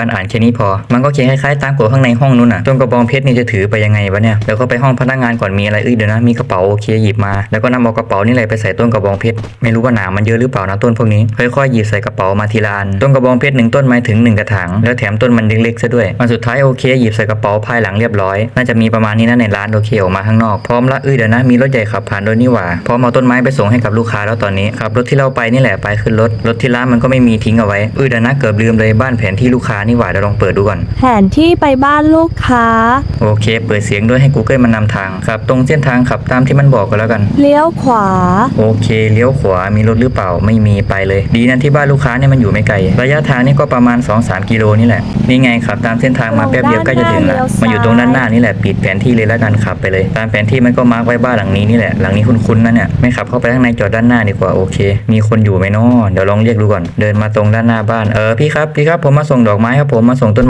การอ่านแค่นี้พอ มันก็เขียนคล้ายๆตามกฎข้างในห้องนู้นน่ะต้นกระบองเพชรนี่จะถือไปยังไงวะเนี่ย แล้วก็ไปห้องพนักงานก่อนมีอะไรเอ้ยเดี๋ยวนะ มีกระเป๋าโอเคหยิบมา แล้วก็นำเอากระเป๋านี่แหละไปใส่ต้นกระบองเพชร ไม่รู้ว่าหนามมันเยอะหรือเปล่านะต้นพวกนี้ ค่อยๆหยิบใส่กระเป๋ามาทีละอัน ต้นกระบองเพชรหนึ่งต้นหมายถึงหนึ่งกระถาง แล้วแถมต้นมันเล็กๆซะด้วยวันสุดท้ายโอเคหยิบใส่กระเป๋าภายหลังเรียบร้อย น่าจะมีประมาณนี้นะในร้านโอเคออกมาข้างนอก พร้อมละเอ้ยเดี๋ยวนะ มีรถใหญ่ขับผ่านโดยนี่หว่า พร้อมเอาต้นไม้ไปส่งให้กับลูกค้าแล้วตอนนี้ขับรถที่เราไปนี่แหละไปขึ้นรถ รถที่ร้านมันก็ไม่มีทิ้งเอาไว้เอ้ยเดี๋ยวนะเกือบลืมเลยบ้านแผนที่ลูกค้านี่หว่าเดี๋ยวลองเปิดดูก่อน แผนที่ไปบ้านลูกค้า โอเค เปิดเสียงด้วยให้ Google มันนำทางครับตรงเส้นทางขับตามที่มันบอกก็แล้วกัน เลี้ยวขวา โอเค เลี้ยวขวา มีรถหรือเปล่า ไม่มีไปเลย ดีนะที่บ้านลูกค้าเนี่ยมันอยู่ไม่ไกล ระยะทางนี่ก็ประมาณ 2-3 กิโลนี่แหละ นี่ไงขับตามเส้นทางมาแป๊บเดียวใกล้จะถึงแล้วมาอยู่ตรงด้านหน้านี่แหละ ปิดแผนที่เลยแล้วกันขับไปเลย ตามแผนที่มันก็มาร์กไว้บ้านหลังนี้นี่แหละ หลังนี้คุ้นๆนะเนี่ย ไม่ขับเข้าไปข้างในจอดด้านหน้าดีกว่า โอเค มีคนอยู่ไหมเนาะเดี๋ยวลองเรียกดูก่อน เดินมาตรงด้านหน้าบ้าน เออพี่ครับพี่ครับผมมาส่งดอกไม้ครับผมมาส่งต้น